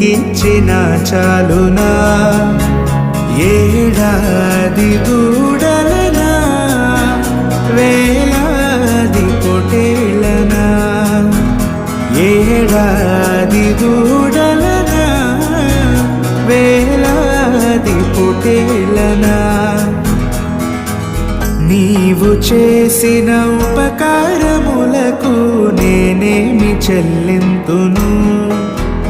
నీకిచ్చిన చాలునా? ఏడాది దూడలనా? వేలాది పొటేళ్ళనా ఏడాది దూడలనా? వేలాది పొటేళ్ళనా నీవు చేసిన ఉపకారములకు నేనేమి చెల్లింతును?